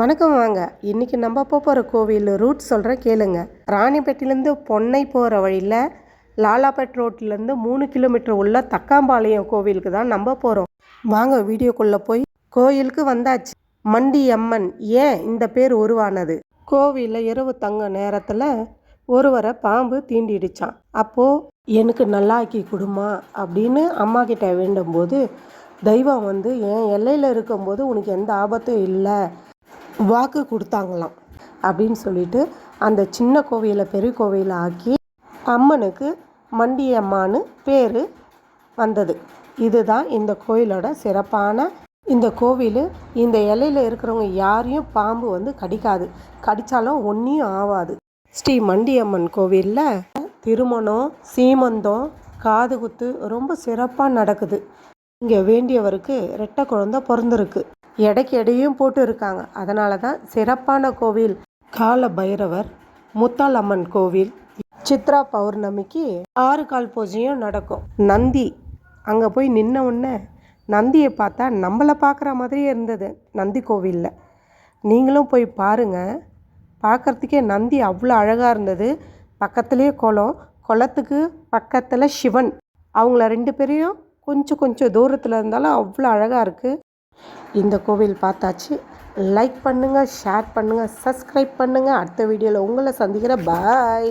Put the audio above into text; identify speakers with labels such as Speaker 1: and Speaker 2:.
Speaker 1: வணக்கம் வாங்க. இன்னைக்கு நம்ம போகிற கோவில் ரூட் சொல்கிறேன் கேளுங்க. ராணிப்பேட்டிலேருந்து பொன்னை போகிற வழியில் லாலாபேட் ரோட்லேருந்து மூணு கிலோமீட்டர் உள்ள தக்காம்பாளையம் கோவிலுக்கு தான் நம்ம போகிறோம் வாங்க வீடியோக்குள்ளே போய் கோயிலுக்கு வந்தாச்சு. மண்டி அம்மன் ஏன் இந்த பேர் உருவானது? கோவிலில் இரவு தங்க நேரத்தில் ஒருவரை பாம்பு தீண்டிடுச்சான் அப்போது எனக்கு நல்லாக்கி கொடுமா அப்படின்னு அம்மா கிட்ட வேண்டும்போது தெய்வம் வந்து என் எல்லையில் இருக்கும்போது உனக்கு எந்த ஆபத்தும் இல்லை. வாக்கு கொடுத்தாங்களாம் அப்படின்னு சொல்லிட்டு அந்த சின்ன கோவிலை பெரிய கோவிலை ஆக்கி அம்மனுக்கு மண்டி அம்மான்னு பேர் வந்தது. இதுதான் இந்த கோயிலோட சிறப்பான இந்த கோவில். இந்த இலையில இருக்கிறவங்க யாரையும் பாம்பு வந்து கடிக்காது. கடித்தாலும் ஒன்றையும் ஆகாது ஸ்ரீ மண்டியம்மன் கோவிலில் திருமணம் சீமந்தம் காதுகுத்து ரொம்ப சிறப்பாக நடக்குது. இங்கே வேண்டியவருக்கு ரெட்டை குழந்தை பிறந்திருக்கு. எடைக்கு எடையும் போட்டு இருக்காங்க. அதனால தான் சிறப்பான கோவில் கால பைரவர் முத்தாள் அம்மன் கோவில் சித்ரா பௌர்ணமிக்கு ஆறு கால் பூஜையும் நடக்கும். நந்தி அங்கே போய் நின்ன உடனே நந்தியை பார்த்தா நம்மளை பார்க்குற மாதிரியே இருந்தது நந்தி கோவிலில். நீங்களும் போய் பாருங்கள் பார்க்குறதுக்கே நந்தி அவ்வளோ அழகாக இருந்தது. பக்கத்துலேயே குளம் குளத்துக்கு பக்கத்தில் சிவன். அவங்கள ரெண்டு பேரையும் கொஞ்சம் கொஞ்சம் தூரத்தில் இருந்தாலும் அவ்வளோ அழகாக இருக்குது இந்த கோவில் பார்த்தாச்சு. லைக் பண்ணுங்கள் ஷேர் பண்ணுங்கள் சப்ஸ்கிரைப் பண்ணுங்கள் அடுத்த வீடியோவில் உங்களை சந்திக்கிறேன். பாய்